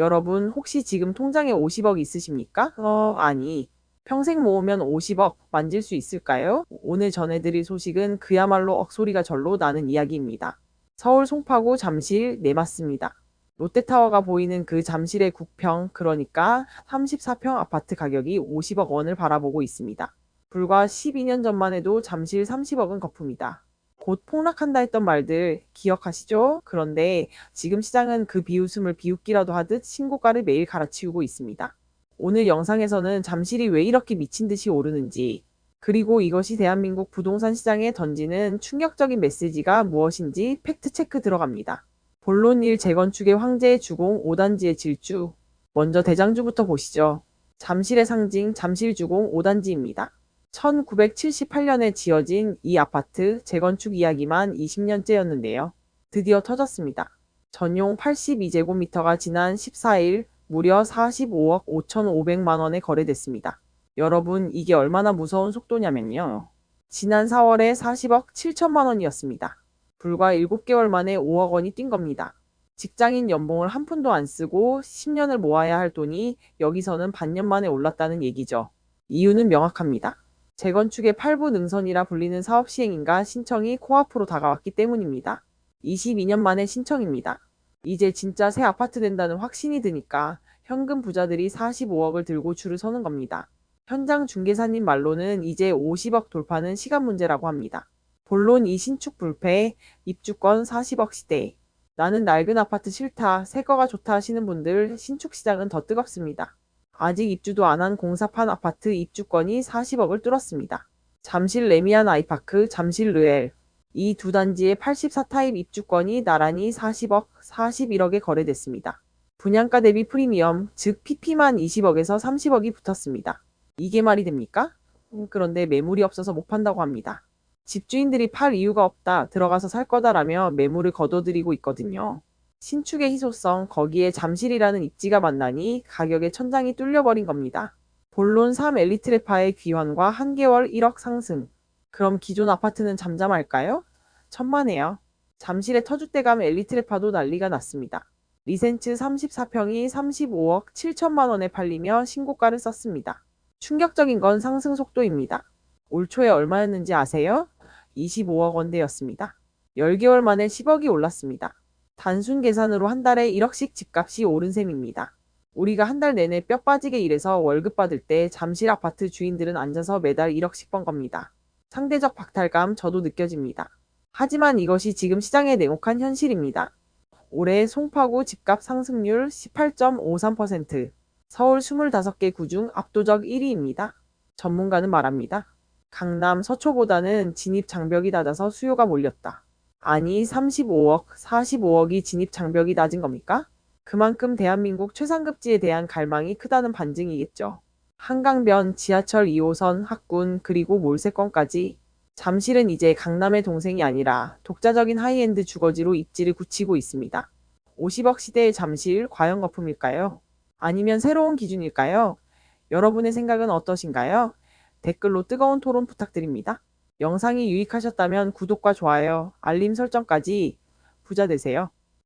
여러분 혹시 지금 통장에 50억 있으십니까? 어, 아니. 평생 모으면 50억 만질 수 있을까요? 오늘 전해드릴 소식은 그야말로 억소리가 절로 나는 이야기입니다. 서울 송파구 잠실 네 맞습니다. 롯데타워가 보이는 그 잠실의 국평 그러니까 34평 아파트 가격이 50억 원을 바라보고 있습니다. 불과 12년 전만 해도 잠실 30억은 거품이다. 곧 폭락한다 했던 말들 기억하시죠? 그런데 지금 시장은 그 비웃음을 비웃기라도 하듯 신고가를 매일 갈아치우고 있습니다. 오늘 영상에서는 잠실이 왜 이렇게 미친 듯이 오르는지, 그리고 이것이 대한민국 부동산 시장에 던지는 충격적인 메시지가 무엇인지 팩트체크 들어갑니다. 본론 1 재건축의 황제의 주공 5단지의 질주. 먼저 대장주부터 보시죠. 잠실의 상징 잠실주공 5단지입니다. 1978년에 지어진 이 아파트 재건축 이야기만 20년째였는데요. 드디어 터졌습니다. 전용 82제곱미터가 지난 14일 무려 45억 5,500만 원에 거래됐습니다. 여러분 이게 얼마나 무서운 속도냐면요. 지난 4월에 40억 7천만 원이었습니다. 불과 7개월 만에 5억 원이 뛴 겁니다. 직장인 연봉을 한 푼도 안 쓰고 10년을 모아야 할 돈이 여기서는 반년 만에 올랐다는 얘기죠. 이유는 명확합니다. 재건축의 8부 능선이라 불리는 사업 시행인가 신청이 코앞으로 다가왔기 때문입니다. 22년 만에 신청입니다. 이제 진짜 새 아파트 된다는 확신이 드니까 현금 부자들이 45억을 들고 줄을 서는 겁니다. 현장 중개사님 말로는 이제 50억 돌파는 시간 문제라고 합니다. 본론 이 신축 불패, 입주권 40억 시대. 나는 낡은 아파트 싫다, 새 거가 좋다 하시는 분들 신축 시장은 더 뜨겁습니다. 아직 입주도 안 한 공사판 아파트 입주권이 40억을 뚫었습니다. 잠실 레미안 아이파크, 잠실 르엘. 이 두 단지의 84타입 입주권이 나란히 40억, 41억에 거래됐습니다. 분양가 대비 프리미엄, 즉 PP만 20억에서 30억이 붙었습니다. 이게 말이 됩니까? 음, 그런데 매물이 없어서 못 판다고 합니다. 집주인들이 팔 이유가 없다, 들어가서 살 거다라며 매물을 거둬들이고 있거든요. 신축의 희소성, 거기에 잠실이라는 입지가 만나니 가격의 천장이 뚫려버린 겁니다. 본론 3 엘리트레파의 귀환과 한개월 1억 상승. 그럼 기존 아파트는 잠잠할까요? 천만에요. 잠실의 터줏대감 엘리트레파도 난리가 났습니다. 리센츠 34평이 35억 7천만 원에 팔리며 신고가를 썼습니다. 충격적인 건 상승 속도입니다. 올 초에 얼마였는지 아세요? 25억 원대였습니다. 10개월 만에 10억이 올랐습니다. 단순 계산으로 한 달에 1억씩 집값이 오른 셈입니다. 우리가 한 달 내내 뼈 빠지게 일해서 월급 받을 때 잠실 아파트 주인들은 앉아서 매달 1억씩 번 겁니다. 상대적 박탈감 저도 느껴집니다. 하지만 이것이 지금 시장의 냉혹한 현실입니다. 올해 송파구 집값 상승률 18.53%, 서울 25개 구 중 압도적 1위입니다. 전문가는 말합니다. 강남 서초보다는 진입 장벽이 낮아서 수요가 몰렸다. 아니 35억, 45억이 진입 장벽이 낮은 겁니까? 그만큼 대한민국 최상급지에 대한 갈망이 크다는 반증이겠죠. 한강변, 지하철 2호선, 학군, 그리고 몰세권까지 잠실은 이제 강남의 동생이 아니라 독자적인 하이엔드 주거지로 입지를 굳히고 있습니다. 50억 시대의 잠실 과연 거품일까요? 아니면 새로운 기준일까요? 여러분의 생각은 어떠신가요? 댓글로 뜨거운 토론 부탁드립니다. 영상이 유익하셨다면 구독과 좋아요, 알림 설정까지 부자 되세요.